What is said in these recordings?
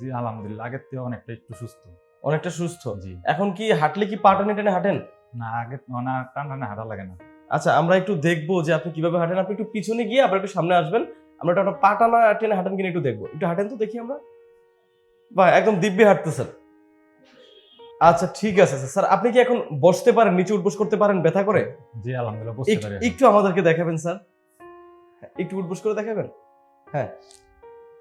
জি আলহামদুলিল্লাহ। আগের থেকে অনেকটা একটু সুস্থ। অনেকটা সুস্থ? জি। এখন কি হাঁটলে কি পা টেনে টেনে হাঁটেন? না আগে না টান টানে হাঁটা লাগে না। আচ্ছা আমরা একটু দেখব যে আপনি কীভাবে হাঁটেন। আপনি একটু পিছনে গিয়ে আবার একটু সামনে আসবেন। আমরা একটা পা টানা টেনে হাঁটেন কিনা একটু দেখব। একটু হাঁটেন তো দেখি আমরা। বা একদম দিব্যি হাঁটতেছেন। আচ্ছা ঠিক আছে স্যার। স্যার আপনি কি এখন বসতে পারেন নিচে উঠবোস করতে পারেন ব্যথা করে? জি আলহামদুলিল্লাহ একটু- পারি একটু আমাদেরকে দেখাবেন স্যার। হ্যাঁ, একটু উঠবোস করে দেখাবেন? হ্যাঁ।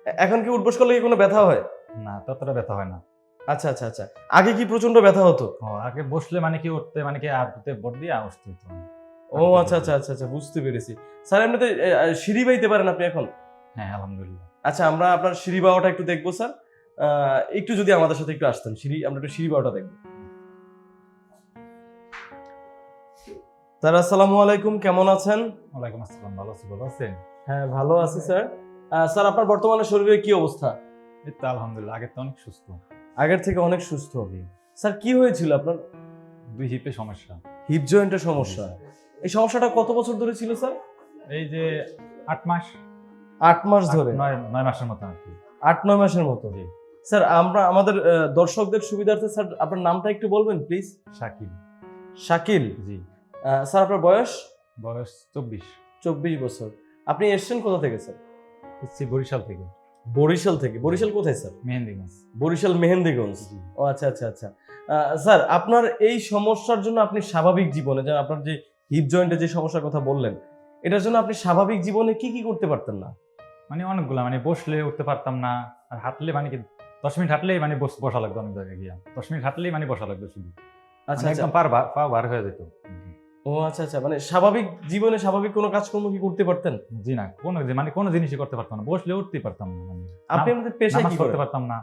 এখন কি উঠবোস করলে কি কোনো ব্যথা হয়? না ততটা ব্যথা হয় না। আচ্ছা আচ্ছা আচ্ছা। আগে কি প্রচণ্ড ব্যথা হতো? ও আগে বসলে মানে কি উঠতে মানে কি দুতে বোট দিয়ে উঠতে হতো। ও আচ্ছা আচ্ছা আচ্ছা আচ্ছা বুঝতে পেরেছি। স্যার এমনিতে এ, এ, সিঁড়ি বাইতে পারেন আপনি এখন? হ্যাঁ আলহামদুলিল্লাহ। আচ্ছা আমরা আপনার সিঁড়ি বাওয়াটা একটু দেখব স্যার। আহ, একটু যদি আমাদের সাথে একটু আসতেন সিঁড়ি আমরা একটু সিঁড়ি বাওয়াটা দেখব। স্যার আসসালামু আলাইকুম কেমন আছেন? ওয়ালাইকুম আসসালাম ভালো আছি ভালো আছেন? হ্যাঁ ভালো আছি স্যার। আহ, স্যার আপনার বর্তমানে শরীরের কি অবস্থা? এই তো আলহামদুলিল্লাহ আগের তো অনেক সুস্থ। আগের থেকে অনেক সুস্থ স্যার কি হয়েছিল আপনার? দুই হিপে সমস্যা। হিপ জয়েন্টের সমস্যা। এই সমস্যাটা কত বছর ধরে ছিল স্যার? এই যে আট মাস। আট মাস ধরে? নয় নয় মাসের মতো আর কি। আট নয় মাসের মতো? জি। স্যার আমরা আমাদের দর্শকদের সুবিধার্থে স্যার আপনার নামটা একটু বলবেন please? Shakil. Shakil? G. Sir আপনার বয়স? বয়স চব্বিশ। চব্বিশ বছর। আপনি এসছেন কোথা থেকে স্যার? এসছি বরিশাল থেকে। বরিশাল থেকে। বরিশাল কোথায় স্যার? মেহেন্দিগঞ্জ। বরিশাল মেহেন্দিগঞ্জ। ও আচ্ছা আচ্ছা আচ্ছা। স্যার আপনার এই সমস্যার জন্য আপনি স্বাভাবিক জীবনে যে আপনার যে হিপ জয়েন্টে যে সমস্যার কথা বললেন এটার জন্য আপনি স্বাভাবিক জীবনে কি কি করতে পারতেন না? মানে অনেকগুলা মানে বসলে উঠতে পারতাম না আর হাঁটলে মানে কি দশ মিনিট হাঁটলেই মানে বস- বসা লাগতো অনেক জায়গায় গিয়া। দশ মিনিট হাঁটলেই মানে বসা লাগতো শুধু। আচ্ছা মানে আচ্ছা। একদম পার পা বার হয়ে যেত। ও আচ্ছা আচ্ছা মানে স্বাভাবিক জীবনে স্বাভাবিক কোনো কাজকর্ম কি করতে পারতেন? জি না কোনো মানে কোনো জিনিসই করতে পারতাম না বসলে উঠতেই পারতাম না মানে। আপনি আমাদের পেশায় কি করতে পারতাম না।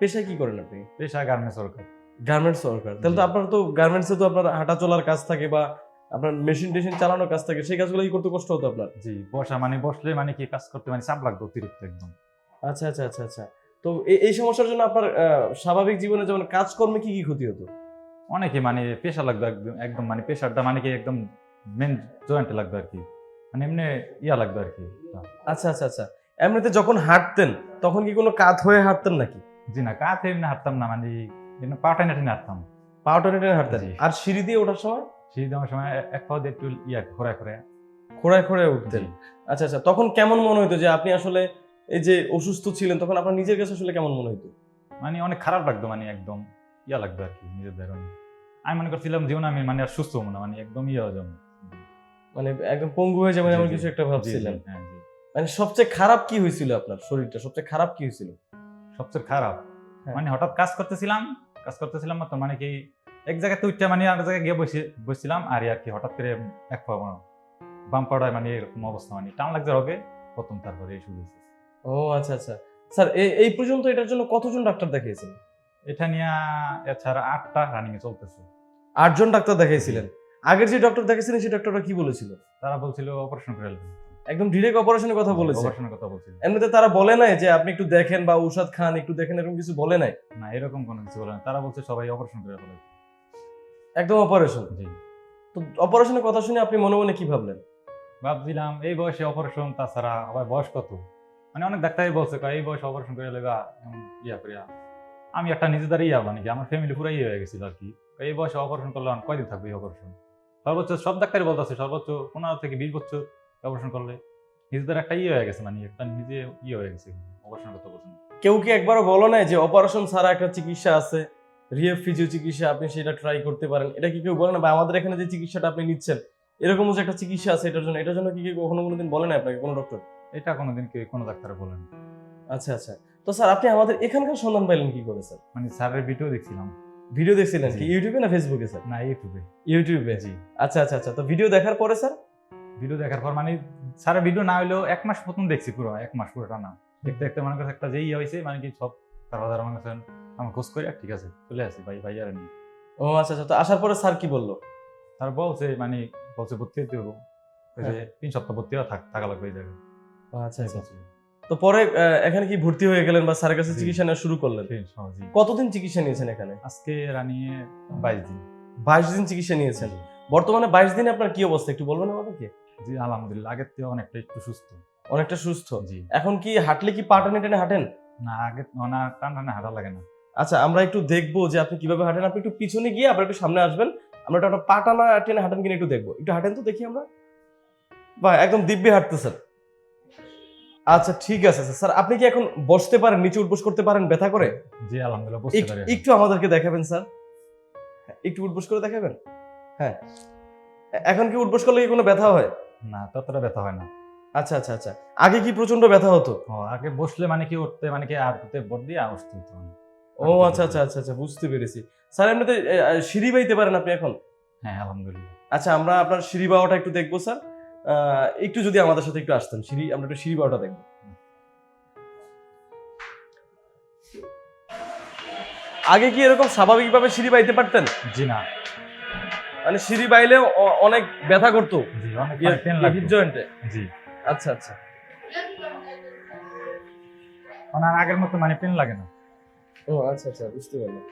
পেশায় কি করেন আপনি? পেশা গার্মেন্টস সরকার গার্মেন্টস ওয়ার্কার তাহলে তো আপনার তো গার্মেন্টসে তো আপনার হাঁটা চলার কাজ থাকে বা আপনার মেশিন টেশিন চালানোর কাজ থাকে সেই কাজগুলো কি করতে কষ্ট হতো আপনার? জি বসা মানে বসলে মানে কি কাজ করতে মানে চাপ লাগতো অতিরিক্ত একদম। আচ্ছা আচ্ছা আচ্ছা আচ্ছা। তো এই এই সমস্যার জন্য আপনার স্বাভাবিক জীবনে যেমন কাজকর্মে কি কি ক্ষতি হতো? অনেকে মানে পেশা লাগতো একদম একদম মানে পেশারটা মানে কি একদম মেন জয়েন্টে লাগতো আর কি। মানে এমনি ইয়া লাগতো আর কি। আচ্ছা আচ্ছা আচ্ছা। এমনিতে যখন হাঁটতেন তখন কি কোনো কাত হয়ে হাঁটতেন নাকি? জি না কাজ এমনি হাঁটতাম না মানে এমনি পা টাইনে টাইনে হাঁটতাম। পাও টেনে টেনে হাঁটতেন? আর সিঁড়ি দিয়ে ওঠার সময়? সিঁড়ি দেওয়ার সময় এক পাও দিয়ে একটু ইয়া ঘোরা ঘোরা খোঁড়ায় খোঁড়ায় উঠতেন। আচ্ছা আচ্ছা তখন কেমন মনে হতো যে আপনি আসলে এই যে অসুস্থ ছিলেন তখন আপনার নিজের কাছে আসলে কেমন মনে হতো মানে অনেক খারাপ লাগতো মানে একদম। ইয়া লাগবে আর কি নিজেদের আমি মনে করছিলাম জীবনে আমি মানে আর সুস্থ হব না মানে একদম ইয়ে হয়ে যাব। মানে একদম পঙ্গু হয়ে যাবেন এমন কিছু একটা ভাবছিলেন জি, হ্যাঁ। মানে সবচেয়ে খারাপ কি হয়েছিল আপনার শরীরটা? সবচেয়ে খারাপ কি হয়েছিল? সবচেয়ে খারাপ? হ্যাঁ। মানে হঠাৎ কাজ করতেছিলাম কাজ করতেছিলাম তো মানে কি এক জায়গাতে উঠতে মানে আর জায়গায় গিয়ে বসে বসছিলাম আর আর কি হঠাৎ করে এক পা বাম পাড়ায় মানে এরকম অবস্থা মানে টান লাগছে হবে প্রথম তারপরে এই শুরু হয়েছে। ও আচ্ছা আচ্ছা। স্যার এই এই পর্যন্ত এটার জন্য কতজন ডাক্তার দেখিয়েছেন? এটা নিয়ে এছাড়া আটটা রানিং এ চলতেছে। আটজন ডাক্তার দেখাইছিলেন। আগের যে ডক্টর দেখাইছিলেন সেই ডক্টরটা কি বলেছিল? তারা বলছিল অপারেশন করে ফেলবেন। একদম ডিরেক্ট অপারেশনের কথা বলেছে। অপারেশনের কথা বলছিল। এমনিতে তারা বলে নাই যে আপনি একটু দেখেন বা ঔষধ খান একটু দেখেন এরকম কিছু বলে নাই? না এরকম কোনো কিছু বলে না তারা বলছে সবাই অপারেশন করে ফেলে। একদম অপারেশন জি। তো অপারেশনের কথা শুনে আপনি মনে মনে কি ভাবলেন? ভাবছিলাম এই বয়সে অপারেশন তাছাড়া আবার বয়স কত? মানে অনেক ডাক্তারই বলছে এই বয়সে অপারেশন করে লেগা এমন ইয়া করিয়া। আমি একটা নিজে দ্বারা ইয়া মানে কি আমার ফ্যামিলি পুরাই হয়ে গেছিল আর কি। এই বয়সে অপারেশন করলে আর কয়দিন থাকবে এই অপারেশন সর্বোচ্চ সব ডাক্তারই বলতেছে সর্বোচ্চ পনেরো থেকে বিশ বছর অপারেশন করলে নিজেদের একটা ইয়ে হয়ে গেছে মানে একটা নিজে ইয়ে হয়ে গেছে অপারেশন করতে বলছেন কেউ কি একবারও বলো নাই যে অপারেশন ছাড়া একটা চিকিৎসা আছে? রিহেব ফিজিও চিকিৎসা আপনি সেটা ট্রাই করতে পারেন। এটা কি কেউ বলে না? বা আমাদের এখানে যে চিকিৎসাটা আপনি নিচ্ছেন এরকম যে একটা চিকিৎসা আছে এটার জন্য এটার জন্য কি কেউ কখনো কোনোদিন বলে না আপনাকে কোনো ডক্টর এটা কোনোদিন কেউ কোনো ডাক্তার বলেন। আচ্ছা আচ্ছা। তো স্যার আপনি আমাদের এখানকার সন্ধান পাইলেন কি করে স্যার? মানে স্যারের ভিডিও দেখছিলাম। ভিডিও দেখছিলেন কি? ইউটিউবে না ফেসবুকে স্যার? না ইউটিউবে ইউটিউবে জি। আচ্ছা আচ্ছা আচ্ছা। তো ভিডিও দেখার পরে স্যার? ভিডিও দেখার পর মানে স্যারের ভিডিও না হলেও এক মাস প্রথম দেখছি পুরো এক মাস পুরোটা না দেখতে দেখতে মনে করছে একটা যে ইয়ে হয়েছে মানে কি সব তার বাজার মনে করছেন আমার খোঁজ করে ঠিক আছে চলে আসি ভাই ভাই আর ও আচ্ছা আচ্ছা। তো আসার পরে স্যার কি বলল? তার বলছে মানে বলছে ভর্তি হতে হব হ্যাঁ। তিন সপ্তাহ ভর্তি হওয়া থাক লাগবে এই জায়গায়। আচ্ছা আচ্ছা। তো পরে এখানে কি ভর্তি হয়ে গেলেন বা স্যারের কাছে চিকিৎসা নেওয়া শুরু করলেন? কতদিন চিকিৎসা নিয়েছেন এখানে? আজকে রানিয়ে বাইশ দিন। বাইশ দিন চিকিৎসা নিয়েছেন। বর্তমানে বাইশ দিনে আপনার কি অবস্থা? একটু বলবেন আমাদেরকে? জি আলহামদুলিল্লাহ আগের থেকে অনেকটা একটু সুস্থ। অনেকটা সুস্থ। জি। এখন কি হাঁটলে কি পা টেনে টেনে হাঁটেন? না আগে না টান টানে হাঁটা লাগে না। আচ্ছা আমরা একটু দেখব যে আপনি কীভাবে হাঁটেন। আপনি একটু পিছনে গিয়ে আবার একটু সামনে আসবেন। আমরা একটা পা টানা টেনে হাঁটেন কিনা একটু দেখব। একটু হাঁটেন তো দেখি আমরা। বা একদম দিব্যে হাঁটতেছেন। আচ্ছা ঠিক আছে স্যার। স্যার আপনি কি এখন বসতে পারেন নিচে উঠবোস করতে পারেন ব্যথা করে? জি আলহামদুলিল্লাহ এক- পারি একটু আমাদেরকে দেখাবেন স্যার। হ্যাঁ, একটু উঠবোস করে দেখাবেন? হ্যাঁ। এখন কি উঠবোস করলে কি কোনো ব্যথা হয়? না ততটা ব্যথা হয় না। আচ্ছা আচ্ছা আচ্ছা। আগে কি প্রচণ্ড ব্যথা হতো? ও আগে বসলে মানে কি উঠতে মানে কি আর উঠতে বোট দিয়ে বসতে হতো। ও আচ্ছা আচ্ছা আচ্ছা আচ্ছা বুঝতে পেরেছি। স্যার এমনিতে সিঁড়ি বাইতে পারেন আপনি এখন? হ্যাঁ আলহামদুলিল্লাহ। আচ্ছা আমরা আপনার সিঁড়ি বাওয়াটা একটু দেখব স্যার। একটু যদি আমাদের সাথে একটু আসতেন সিঁড়ি আমরা একটু সিঁড়ি বাওয়াটা দেখব। আগে কি এরকম স্বাভাবিকভাবে সিঁড়ি বাইতে পারতেন? জি না। মানে সিঁড়ি বাইলে অনেক ব্যথা করতো? হিপ জয়েন্টে জি। আচ্ছা আচ্ছা। আগের মতো মানে পেন লাগে না। ও আচ্ছা আচ্ছা বুঝতে পারলাম।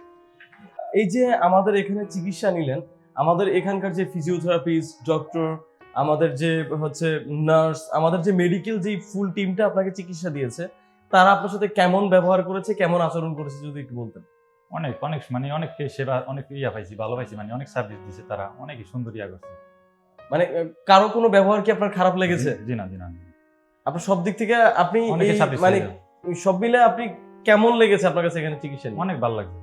এই যে আমাদের এখানে চিকিৎসা নিলেন আমাদের এখানকার যে ফিজিওথেরাপিস্ট ডক্টর আমাদের যে হচ্ছে নার্স আমাদের যে মেডিকেল যে ফুল টিমটা আপনাকে চিকিৎসা দিয়েছে তারা আপনার সাথে কেমন ব্যবহার করেছে কেমন আচরণ করেছে যদি একটু বলতেন? অনেক অনেক মানে অনেক সেবা অনেক ইয়া পাইছি ভালো পাইছি মানে অনেক সার্ভিস দিছে তারা অনেক সুন্দর ইয়া করছে। মানে কারও কোনো ব্যবহার কি আপনার খারাপ লেগেছে? জি- না জি না আপনার সব দিক থেকে আপনি মানে সব মিলে আপনি কেমন লেগেছে আপনার কাছে এখানে চিকিৎসা? অনেক ভালো লাগছে।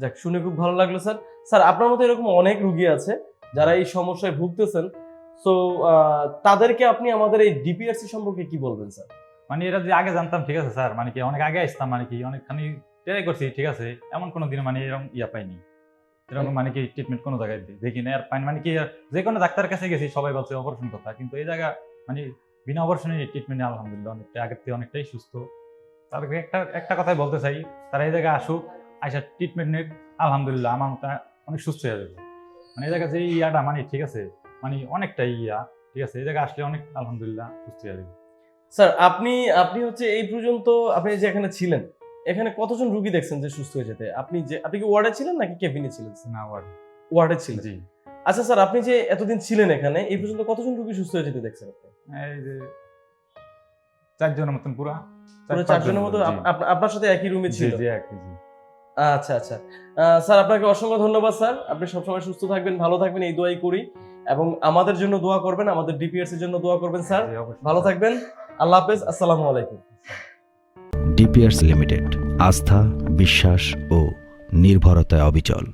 যাক শুনে খুব ভালো লাগল স্যার। স্যার আপনার মতো এরকম অনেক রুগী আছে যারা এই সমস্যায় ভুগতেছেন। তো তাদেরকে আপনি আমাদের এই ডিপিআরসি সম্পর্কে কি বলবেন, স্যার? মানে এটা যদি আগে জানতাম, ঠিক আছে, স্যার মানে কি অনেক আগে আসতাম মানে কি অনেকখানি ট্রাই করছি, ঠিক আছে, এমন কোনো দিন মানে এরকম ইয়া পাইনি। এরকম মানে কি ট্রিটমেন্ট কোনো জায়গায় দেখি না আর পাইনি মানে কি যে কোনো ডাক্তারের কাছে গেছি, সবাই বলছে অপারেশন কথা, কিন্তু এই জায়গা মানে বিনা অপারেশনে ট্রিটমেন্ট আলহামদুলিল্লাহ অনেকটা আগের থেকে অনেকটাই সুস্থ। তাদেরকে একটা একটা কথাই বলতে চাই, তারা এই জায়গায় আসুক, আইসা ট্রিটমেন্ট নিক, আলহামদুলিল্লাহ, আমার অনেক সুস্থ হয়ে যাবে। মানে এই জায়গায় যে ইয়াটা মানে ঠিক আছে মানে অনেকটাই ইয়া ঠিক আছে? এই জায়গায় আসলে অনেক আলহামদুলিল্লাহ সুস্থ যাবে। স্যার আপনি আপনি হচ্ছে এই পর্যন্ত আপনি যে এখানে ছিলেন এখানে কতজন রুগী দেখছেন যে সুস্থ হয়ে যেতে? আপনি যে আপনি কি ওয়ার্ডে ছিলেন নাকি কেবিনে ছিলেন? না ওয়ার্ড। ওয়ার্ডে ছিলেন। জি। আচ্ছা স্যার আপনি যে এতদিন ছিলেন এখানে এই পর্যন্ত কতজন রুগী সুস্থ হয়ে যেতে দেখছেন আপনি? এই যে চারজনের মতন পুরা? পুরো চারজনের মতো আপনার সাথে একই রুমে ছিল? জি এক জি। আচ্ছা আচ্ছা। স্যার আপনাকে অসংখ্য ধন্যবাদ স্যার। আপনি সবসময় সুস্থ থাকবেন ভালো থাকবেন এই দোয়াই করি। এবং আমাদের জন্য দোয়া করবেন আমাদের ডিপিএস এর জন্য দোয়া করবেন স্যার। ভালো থাকবেন। আল্লাহ হাফেজ আসসালামু আলাইকুম। ডিপিএস লিমিটেড আস্থা বিশ্বাস ও নির্ভরতায় অবিচল।